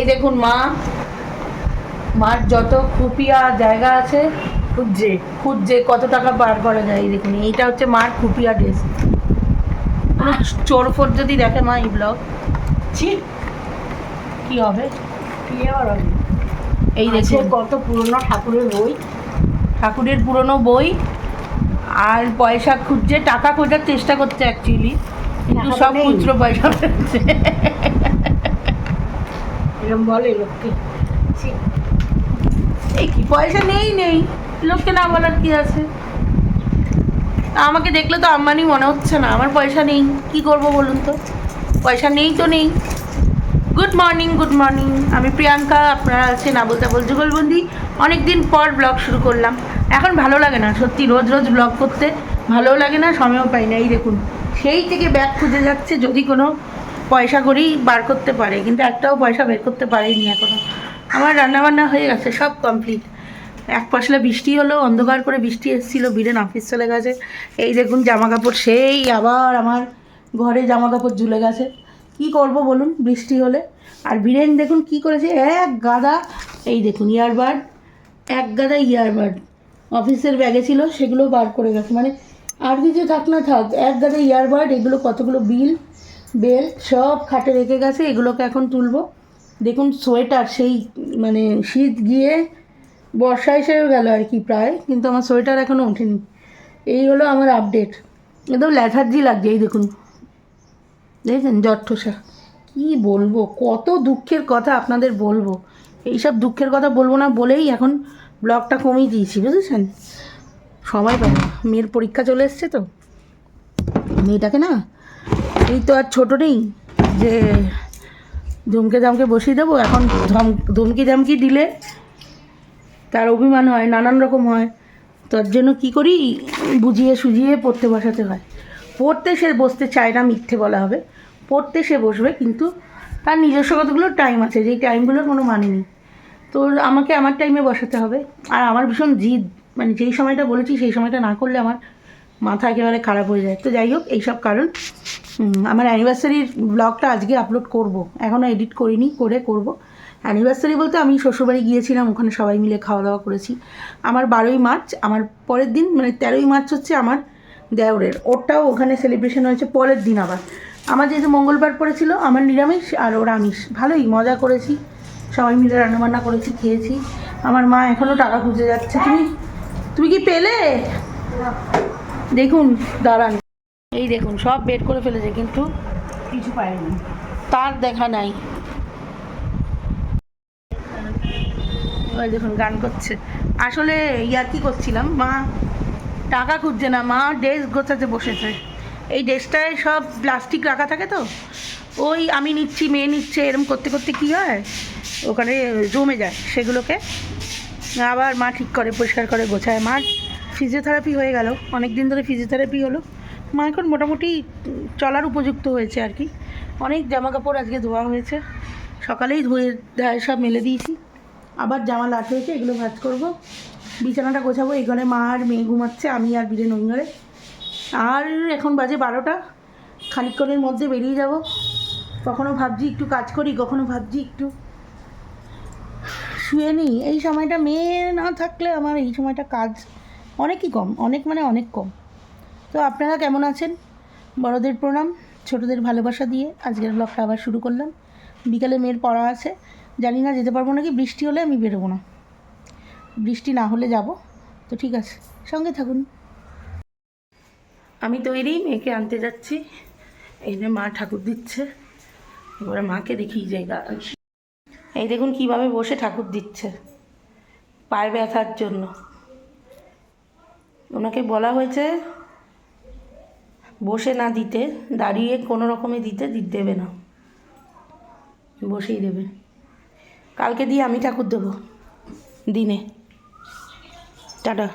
এই দেখুন মা। মার যত খুপিয়া জায়গা আছে খুঁজছে খুঁজছে কত টাকা বার করা যায় এই দেখুন এইটা হচ্ছে মার খুপিয়া ড্রেস চোর ফোর যদি দেখে মা এই ব্লগ ছি কি হবে? কি হবে? এই দেখুন। কত পুরনো ঠাকুরের বই। ঠাকুরের পুরনো বই আর পয়সা খুঁজছে টাকা খোঁজার চেষ্টা করছে অ্যাকচুয়ালি কিন্তু সব খুচরো পয়সা বলে লোককে এই কি, পয়সা নেই নেই। লোককে না বলার কি আছে? আমাকে দেখলে তো আম্বানি মনে হচ্ছে না। আমার পয়সা নেই। কি করব বলুন তো? পয়সা নেই তো নেই। Good morning good morning. আমি প্রিয়াঙ্কা, আপনারা আছেন আবুল তাবল যুগলবন্দি। অনেক দিন পর ব্লগ শুরু করলাম। এখন ভালো লাগে না, সত্যি, রোজ রোজ ব্লগ করতে। ভালোও লাগে না, সময়ও পাই না। এই দেখুন, সেই থেকে ব্যাগ খুঁজে যাচ্ছে যদি কোনো পয়সা করেই বার করতে পারে, কিন্তু একটাও পয়সা বের করতে পারেনি এখনও। আমার রান্নাবান্না হয়ে গেছে, সব কমপ্লিট এক পশলা বৃষ্টি হলো, অন্ধকার করে বৃষ্টি এসেছিল, বিরেন অফিস চলে গেছে। এই দেখুন জামা কাপড় সেই আবার আমার ঘরে জামা কাপড় ঝুলে গেছে। কি করব বলুন, বৃষ্টি হলে? আর বিরেন দেখুন কি করেছে, এক গাদা, এই দেখুন ইয়ারবাড এক গাদা ইয়ারবাড অফিসের ব্যাগে ছিল, সেগুলো বার করে গেছে। মানে আর কিছু থাক না থাক, এক গাদা ইয়ারবাড এগুলো কতগুলো বিল বেল সব খাটে রেখে গেছে, এগুলোকে এখন তুলবো। দেখুন, সোয়েটার সেই মানে শীত গিয়ে বর্ষা হিসেবে গেল আর কি প্রায়, কিন্তু আমার সোয়েটার এখনও ওঠেনি। এই হলো আমার আপডেট একদম ল্যাথার্জি লাগছে, এই দেখুন। দেখেছেন? জট্ঠসা কী বলব? কত দুঃখের কথা আপনাদের বলব। এইসব দুঃখের কথা বলব না বলেই এখন ব্লগটা কমিয়ে দিয়েছি, বুঝেছেন? সময় না। মেয়ের পরীক্ষা চলে এসছে তো। মেয়েটাকে না এই তো আর ছোটো নেই, যে ধমকে ধমকে বসিয়ে দেবো, এখন ধম, ধমকি ধমকি দিলে তার অভিমান হয়, নানান রকম হয়। তার জন্য কি করি? বুঝিয়ে সুঝিয়ে পড়তে বসাতে হয়। পড়তে সে বসতে চায় না, মিথ্যে বলা হবে। পড়তে সে বসবে, কিন্তু তার নিজস্ব কতগুলো টাইম আছে, যেই টাইমগুলোর কোনো মানে নেই। তো আমাকে আমার টাইমে বসাতে হবে। আর আমার ভীষণ জিদ মানে যেই সময়টা বলেছি, সেই সময়টা না করলে আমার মাথা একেবারে খারাপ হয়ে যায়। তো যাই হোক, এইসব কারণ আমার অ্যানিভার্সারির ব্লগটা আজকে আপলোড করব। এখনও এডিট করিনি, করে করব। অ্যানিভার্সারি বলতে আমি শ্বশুরবাড়ি গিয়েছিলাম, ওখানে সবাই মিলে খাওয়া দাওয়া করেছি। আমার বারোই মার্চ, আমার পরের দিন মানে তেরোই মার্চ হচ্ছে আমার দেওরের। ওরটাও ওখানে সেলিব্রেশন হয়েছে, পরের দিন আবার। আমার যেহেতু মঙ্গলবার পড়েছিল, আমার নিরামিষ আর ওর আমিষ। ভালোই, মজা করেছি। সবাই মিলে রান্নাবান্না করেছি, খেয়েছি। আমার মা এখনও টাকা খুঁজে যাচ্ছে। তুমি তুমি কি পেলে? দেখুন দাঁড়ান। এই দেখুন সব বের করে ফেলেছে কিন্তু কিছু পাইনি তার দেখা নাই। ওই দেখুন গান করছে। আসলে ইয়ার কি করছিলাম? মা টাকা খুঁজছে না মা ড্রেস গোছাতে বসেছে। এই ড্রেসটায় সব প্লাস্টিক রাখা থাকে তো? ওই আমি নিচ্ছি মেয়ে নিচ্ছে এরম করতে করতে কি হয়? ওখানে জমে যায় সেগুলোকে। আবার মা ঠিক করে পরিষ্কার করে গোছায়। মার ফিজিওথেরাপি হয়ে গেল। অনেক দিন ধরে ফিজিওথেরাপি হলো। মা এখন মোটামুটি চলার উপযুক্ত হয়েছে আর কি। অনেক জামা কাপড় আজকে ধোয়া হয়েছে। সকালেই ধুয়ে সব মেলে দিয়েছি। আবার জামা লাট হয়েছে, এগুলো ভাজ করব। বিছানাটা গোছাবো, এই ঘরে মা আর মেয়ে ঘুমাচ্ছে, আমি আর বীরেন ওই ঘরে আর এখন বাজে বারোটা। খানিকক্ষণের মধ্যে বেরিয়ে যাব। কখনো ভাবছি একটু কাজ করি, কখনো ভাবছি একটু শুয়ে নিই। এই সময়টা মেয়ে না থাকলে আমার এই সময়টা কাজ অনেকই কম, অনেক মানে অনেক কম। তো আপনারা কেমন আছেন? বড়দের প্রণাম, ছোটদের ভালোবাসা দিয়ে আজকের ব্লগটা আবার শুরু করলাম। বিকালে মেয়ের পড়া আছে। জানি না যেতে পারব নাকি, বৃষ্টি হলে আমি বেরোবো না। বৃষ্টি না হলে যাব। তো ঠিক আছে, সঙ্গে থাকুন। আমি তৈরি, মেয়েকে আনতে যাচ্ছি। এই মা ঠাকুর দিচ্ছে। এবারে মাকে দেখি জায়গা। এই দেখুন কীভাবে বসে ঠাকুর দিচ্ছে। পায়ে ব্যথার জন্য। ওনাকে বলা হয়েছে, বসে না দিতে, দাঁড়িয়ে কোনো রকমে দিতে দেবে না। বসেই দেবে। কালকে দিয়ে আমি ঠাকুর দেবো, দিনে। টাটা।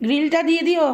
গ্রিলটা দিয়ে দিও।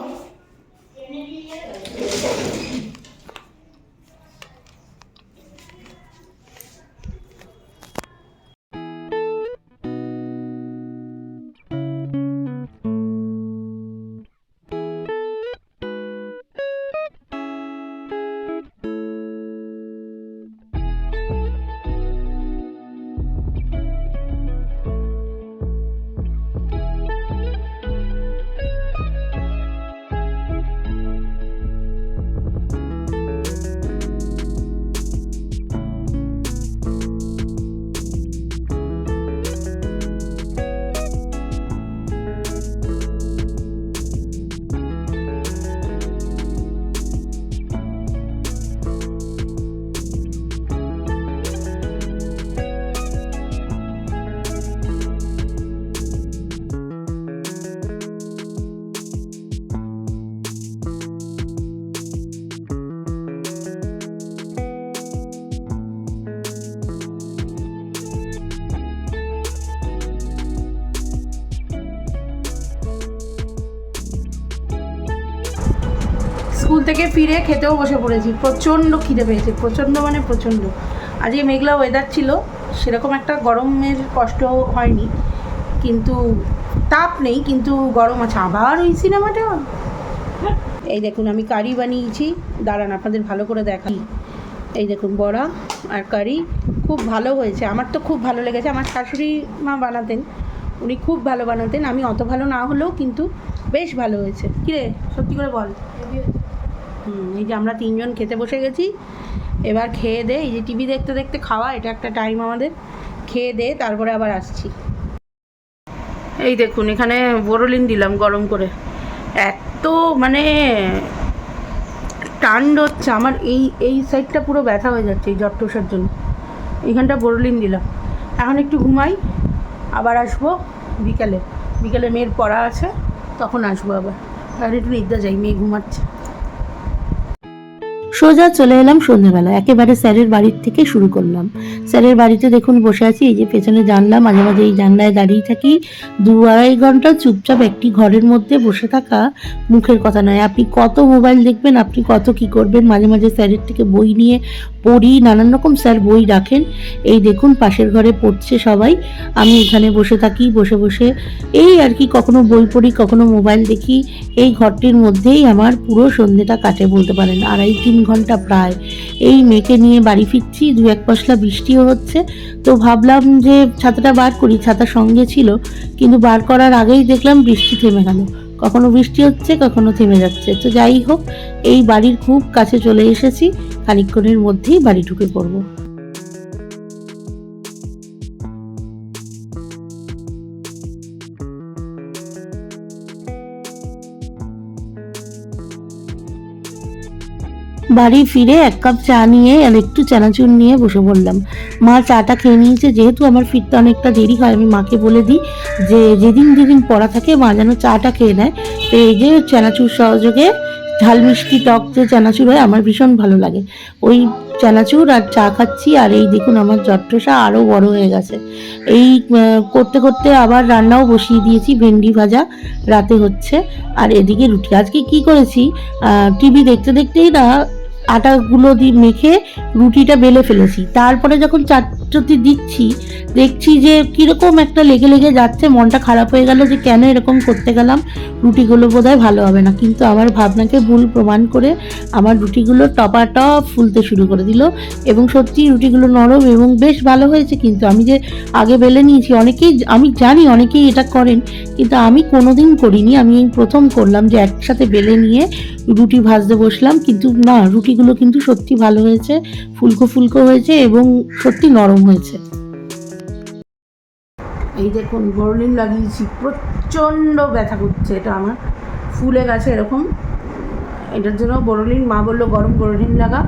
থেকে ফিরে খেতেও বসে পড়েছি। প্রচণ্ড খিদে পেয়েছে, প্রচণ্ড মানে প্রচণ্ড। আজকে মেঘলা ওয়েদার ছিল, সেরকম একটা গরমের কষ্ট হয়নি, কিন্তু তাপ নেই, কিন্তু গরম আছে। আবার ওই সিনেমাটা এই দেখুন, আমি কারি বানিয়েছি। দাঁড়ান, আপনাদের ভালো করে দেখাই। এই দেখুন, বড়া আর কারি। খুব ভালো হয়েছে। আমার তো খুব ভালো লেগেছে। আমার শাশুড়ি মা বানাতেন, উনি খুব ভালো বানাতেন। আমি অত ভালো না হলেও কিন্তু বেশ ভালো হয়েছে। কিরে সত্যি করে বল। এই যে আমরা তিনজন খেতে বসে গেছি। এবার খেয়ে দে, এই যে টিভি দেখতে দেখতে খাওয়া, এটা একটা টাইম আমাদের। খেয়ে দে, তারপরে আবার আসছি। এই দেখুন, এখানে বোরোলিন দিলাম গরম করে। এত মানে টান্ড হচ্ছে, আমার এই এই সাইডটা পুরো ব্যথা হয়ে যাচ্ছে এই জ্বর টসার জন্য। এখানটা বোরোলিন দিলাম। এখন একটু ঘুমাই, আবার আসব বিকেলে। বিকেলে মেয়ের পড়া আছে, তখন আসব আবার। আর একটু নিদ্রা যাই মেয়ে ঘুমাচ্ছে। সোজা চলে এলাম সন্ধ্যেবেলা একেবারে স্যারের বাড়ির থেকে শুরু করলাম। স্যারের বাড়িতে দেখুন বসে আছি, এই যে পেছনে জানলা, মাঝে মাঝে এই জানলায় দাঁড়িয়ে থাকি। দু আড়াই ঘণ্টা চুপচাপ একটি ঘরের মধ্যে বসে থাকা মুখের কথা নয়। আপনি কত মোবাইল দেখবেন, আপনি কত কি করবেন? মাঝে মাঝে স্যারের থেকে বই নিয়ে পড়ি, নানান রকম স্যার বই রাখেন। এই দেখুন পাশের ঘরে পড়ছে সবাই। আমি এখানে বসে থাকি, বসে বসে এই আর কি কখনো বই পড়ি, কখনো মোবাইল দেখি। এই ঘরটির মধ্যেই আমার পুরো সন্ধ্যেটা কাটে বলতে পারেন। আড়াই, তিন ঘণ্টা প্রায়। এই মেয়েকে নিয়ে বাড়ি ফিরছি, দু এক পশলা বৃষ্টিও হচ্ছে। তো ভাবলাম যে ছাতাটা বার করি, ছাতা সঙ্গে ছিল, কিন্তু বার করার আগেই দেখলাম বৃষ্টি থেমে গেল। কখনো বৃষ্টি হচ্ছে, কখনো থেমে যাচ্ছে। তো যাই হোক, এই বাড়ির খুব কাছে চলে এসেছি খানিক্ষণের মধ্যেই বাড়ি ঢুকে পড়ব। বাড়ি ফিরে এক কাপ চা নিয়ে আর একটু চানাচুর নিয়ে বসে পড়লাম। মা চাটা খেয়ে নিয়েছে, যেহেতু আমার ফিরতে অনেকটা দেরি হয়, আমি মাকে বলে দিই যে যেদিন যেদিন পড়া থাকে মা যেন চাটা খেয়ে নেয়। তো এই যে চানাচুর সহযোগে ঝাল মিষ্টি টক যে চানাচুর হয়, আমার ভীষণ ভালো লাগে। ওই চানাচুর আর চা খাচ্ছি, আর এই দেখুন আমার জট্টসা আরও বড় হয়ে গেছে। এই করতে করতে আবার রান্নাও বসিয়ে দিয়েছি, ভেন্ডি ভাজা রাতে হচ্ছে। আর এদিকে রুটি, আজকে কি করেছি? টিভি দেখতে দেখতেই না আটাগুলো দিয়ে মেখে রুটিটা বেলে ফেলেছি। তারপরে যখন চারটি দিচ্ছি, দেখছি যে কীরকম একটা লেগে লেগে যাচ্ছে, মনটা খারাপ হয়ে গেল যে কেন এরকম করতে গেলাম, রুটিগুলো বোধহয় ভালো হবে না। কিন্তু আমার ভাবনাকে ভুল প্রমাণ করে আমার রুটিগুলো টপাটপ ফুলতে শুরু করে দিল এবং সত্যি রুটিগুলো নরম এবং বেশ ভালো হয়েছে। কিন্তু আমি যে আগে বেলে নিয়েছি, অনেকেই আমি জানি অনেকেই এটা করেন, কিন্তু আমি কোনোদিন করিনি। আমি প্রথম করলাম যে একসাথে বেলে নিয়ে রুটি ভাজতে বসলাম, কিন্তু না রুটিগুলো কিন্তু সত্যি ভালো হয়েছে, ফুলকো ফুলকো হয়েছে এবং সত্যি নরম হয়েছে। এই দেখুন বোরলিন লাগিয়েছি, প্রচণ্ড ব্যথা করছে, এটা আমার ফুলে গেছে এরকম। এটার জন্য বোরলিন মা বলল, গরম বোরলিন লাগা,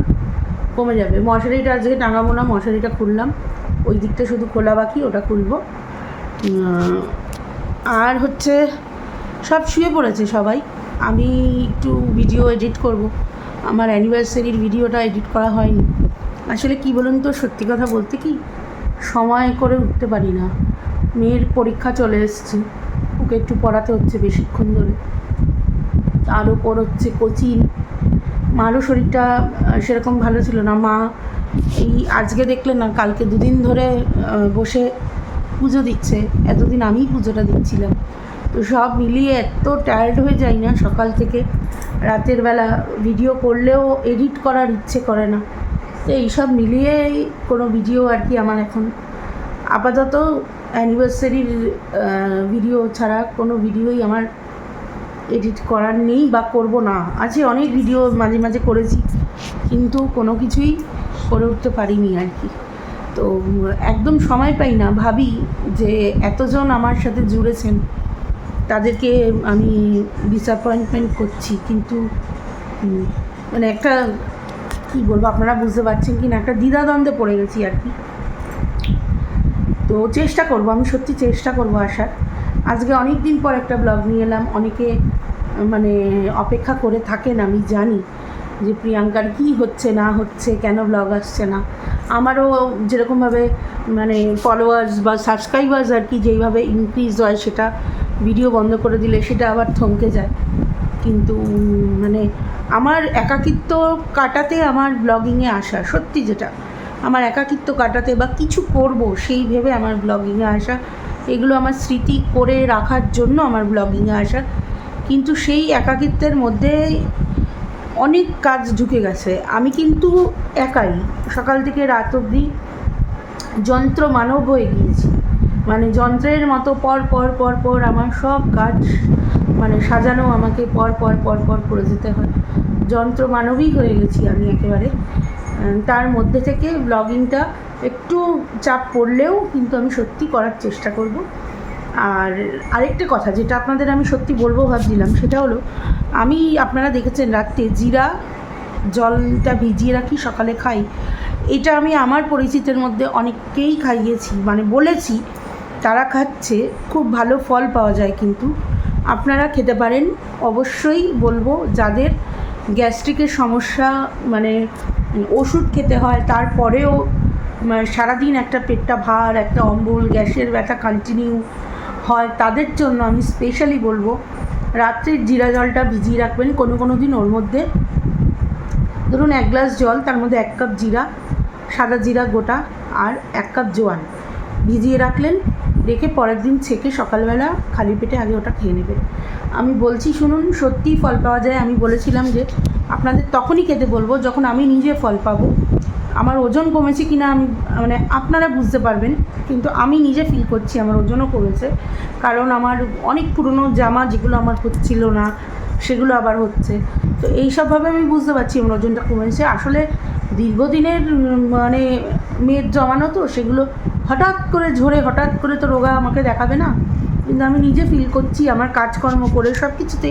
কমে যাবে। মশারিটা আজকে টাঙাবো না, মশারিটা খুললাম। ওই দিকটা শুধু খোলা বাকি, ওটা খুলবো। আর হচ্ছে, সব শুয়ে পড়েছে সবাই। আমি একটু ভিডিও এডিট করব। আমার অ্যানিভার্সারির ভিডিওটা এডিট করা হয়নি। আসলে কি বলুন তো, সত্যি কথা বলতে কি? সময় করে উঠতে পারি না। মেয়ের পরীক্ষা চলে এসছে। ওকে একটু পড়াতে হচ্ছে বেশিক্ষণ ধরে। তার ওপর হচ্ছে কোচিং মারও শরীরটা সেরকম ভালো ছিল না। মা এই আজকে দেখলে না, কালকে দুদিন ধরে বসে পুজো দিচ্ছে। এতদিন আমিই পুজোটা দিচ্ছিলাম। তো সব মিলিয়ে এত টায়ার্ড হয়ে যাই না সকাল থেকে। রাতের বেলা ভিডিও করলেও এডিট করার ইচ্ছে করে না। তো এইসব মিলিয়েই কোনো ভিডিও আর কি আমার এখন আপাতত অ্যানিভার্সারির ভিডিও ছাড়া কোনো ভিডিওই আমার এডিট করার নেই বা করব না। আছে অনেক ভিডিও মাঝে মাঝে করেছি, কিন্তু কোনো কিছুই করে উঠতে পারিনি আর কি। তো একদম সময় পাই না। ভাবি যে এতজন আমার সাথে জুড়েছেন তাদেরকে আমি ডিসঅ্যাপয়েন্টমেন্ট করছি, কিন্তু মানে একটা, কী বলব, আপনারা বুঝতে পারছেন কি না একটা দ্বিধাদ্বন্দ্বে পড়ে গেছি আর কি। তো চেষ্টা করব, আমি সত্যি চেষ্টা করব আসার আজকে অনেক দিন পর একটা ব্লগ নিয়ে এলাম, অনেকে মানে অপেক্ষা করে থাকেন, আমি জানি যে প্রিয়াঙ্কার কি হচ্ছে, না হচ্ছে, কেন ব্লগ আসছে না। আমারও যেরকমভাবে মানে ফলোয়ার্স বা সাবস্ক্রাইবার্স আর কি, যেইভাবে ইনক্রিজ হয়, সেটা ভিডিও বন্ধ করে দিলে সেটা আবার থমকে যায়। কিন্তু মানে আমার একাকিত্ব কাটাতে আমার ব্লগিংয়ে আসা, সত্যি যেটা, আমার একাকিত্ব কাটাতে বা কিছু করব সেই ভেবে আমার ব্লগিংয়ে আসা, এগুলো আমার স্মৃতি করে রাখার জন্য আমার ব্লগিংয়ে আসা। কিন্তু সেই একাকিত্বের মধ্যে অনেক কাজ ঢুকে গেছে। আমি কিন্তু একাই, সকাল থেকে রাত অবধি যন্ত্র মানব হয়ে গিয়েছি। মানে যন্ত্রের মতো পর পর পর পর আমার সব কাজ মানে সাজানো আমাকে পর পর পর পর করে যেতে হয়। যন্ত্র মানবই হয়ে গেছি আমি একেবারে। তার মধ্যে থেকে ব্লগিংটা একটু চাপ পড়লেও কিন্তু আমি সত্যি করার চেষ্টা করব। আর আরেকটা কথা যেটা আপনাদের আমি সত্যি বলব ভাবছিলাম, সেটা হলো আমি, আপনারা দেখেছেন রাত্রে জিরা জলটা ভিজিয়ে রাখি, সকালে খাই। এটা আমি আমার পরিচিতের মধ্যে অনেককেই খাইয়েছি মানে বলেছি তারা খাচ্ছে, খুব ভালো ফল পাওয়া যায় কিন্তু। আপনারা খেতে পারেন, অবশ্যই বলব যাদের গ্যাস্ট্রিকের সমস্যা মানে ওষুধ খেতে হয়, তারপরেও মানে সারাদিন একটা পেটটা ভার, একটা অম্বল, গ্যাসের ব্যথা কন্টিনিউ হয়, তাদের জন্য আমি স্পেশালি বলব রাত্রে জিরা জলটা ভিজিয়ে রাখবেন, কোনো কোনো দিন ওর মধ্যে। ধরুন এক গ্লাস জল, তার মধ্যে এক কাপ জিরা, সাদা জিরা গোটা, আর এক কাপ জোয়ান। ভিজিয়ে রাখলেন রেখে পরের দিন ছেঁকে সকালবেলা খালি পেটে আগে ওটা খেয়ে নেবে। আমি বলছি, শুনুন, সত্যিই ফল পাওয়া যায়। আমি বলেছিলাম যে, আপনাদের তখনই খেতে বলব যখন আমি নিজে ফল পাবো। আমার ওজন কমেছে কিনা আমি মানে আপনারা বুঝতে পারবেন, কিন্তু আমি নিজে ফিল করছি আমার ওজনও কমেছে। কারণ আমার অনেক পুরনো জামা যেগুলো আমার হচ্ছিল না, সেগুলো আবার হচ্ছে। তো এইসবভাবে আমি বুঝতে পারছি আমার ওজনটা কমেছে। আসলে দীর্ঘদিনের মানে মেদ জমানো তো, সেগুলো হঠাৎ করে ঝরে, হঠাৎ করে তো রোগা আমাকে দেখাবে না? কিন্তু আমি নিজে ফিল করছি, আমার কাজকর্ম করে সব কিছুতে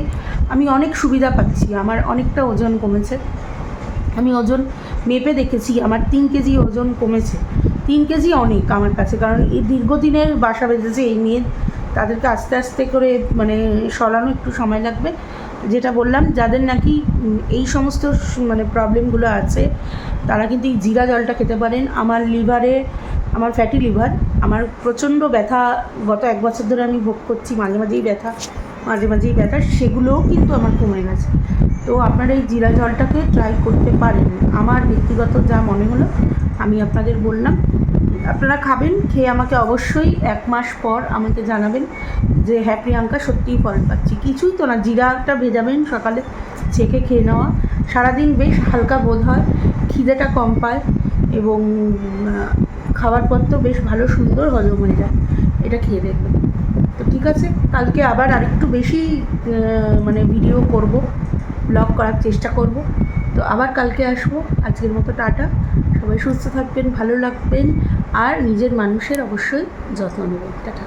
আমি অনেক সুবিধা পাচ্ছি, আমার অনেকটা ওজন কমেছে। আমি ওজন মেপে দেখেছি, আমার তিন কেজি ওজন কমেছে। তিন কেজি অনেক আমার কাছে, কারণ এই দীর্ঘদিনের বাসা বেঁধেছে এই মেয়ে, তাদেরকে আস্তে আস্তে করে মানে সরানো একটু সময় লাগবে। যেটা বললাম, যাদের নাকি এই সমস্ত মানে প্রবলেমগুলো আছে, তারা কিন্তু এই জিরা জলটা খেতে পারেন। আমার লিভারে আমার ফ্যাটি লিভার আমার প্রচণ্ড ব্যথা, গত এক বছর ধরে আমি ভোগ করছি, মাঝে মাঝেই ব্যথা, মাঝে মাঝেই ব্যথা, সেগুলোও কিন্তু আমার কমে গেছে। তো আপনারা এই জিরা জলটাকে ট্রাই করতে পারেন। আমার ব্যক্তিগত যা মনে হলো, আমি আপনাদের বললাম। আপনারা খাবেন, খেয়ে আমাকে অবশ্যই এক মাস পর আমাকে জানাবেন যে হ্যাঁ প্রিয়াঙ্কা, সত্যিই ফল পাচ্ছি। কিছুই তো না, জিরাটা ভেজাবেন সকালে, ছেঁকে খেয়ে নেওয়া। সারাদিন বেশ হালকা বোধ হয়, খিদেটা কম পায় এবং খাওয়ার পর তো বেশ ভালো, সুন্দর হজম হয়ে যায়। এটা খেয়ে দেখবে। তো ঠিক আছে, কালকে আবার আরেকটু বেশি মানে ভিডিও করব ব্লগ করার চেষ্টা করব। তো আবার কালকে আসব। আজকের মতো টাটা। সবাই সুস্থ থাকবেন, ভালো লাগবেন, আর নিজের মানুষের অবশ্যই যত্ন নেবেন। টাটা।